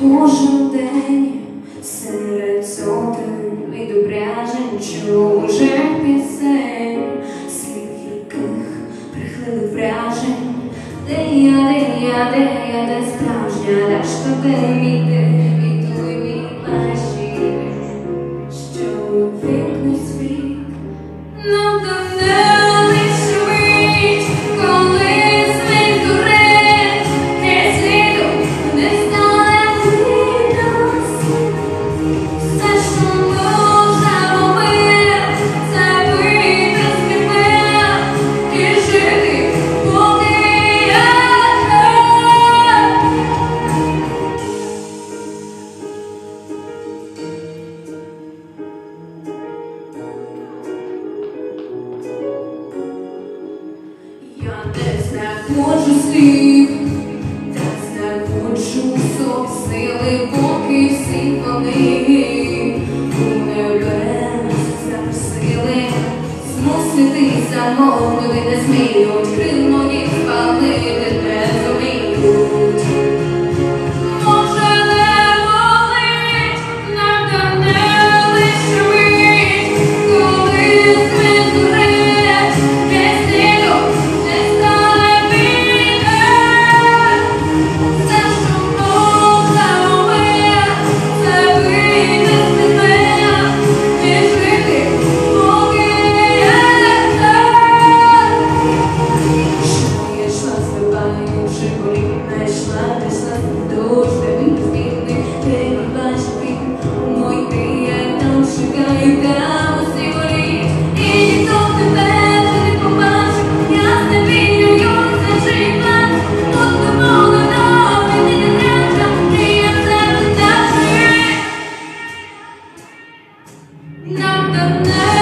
Кожен день серед сотень відображень чужих пісень, слів яких прихлили вражень, де я, де я, де я, де справжня, де ж то де мій, не знаходжу слів, та знаходжу сили, поки всі вони. У небес запросили, змусити замовити не зміють, крило їх спалити Not the night.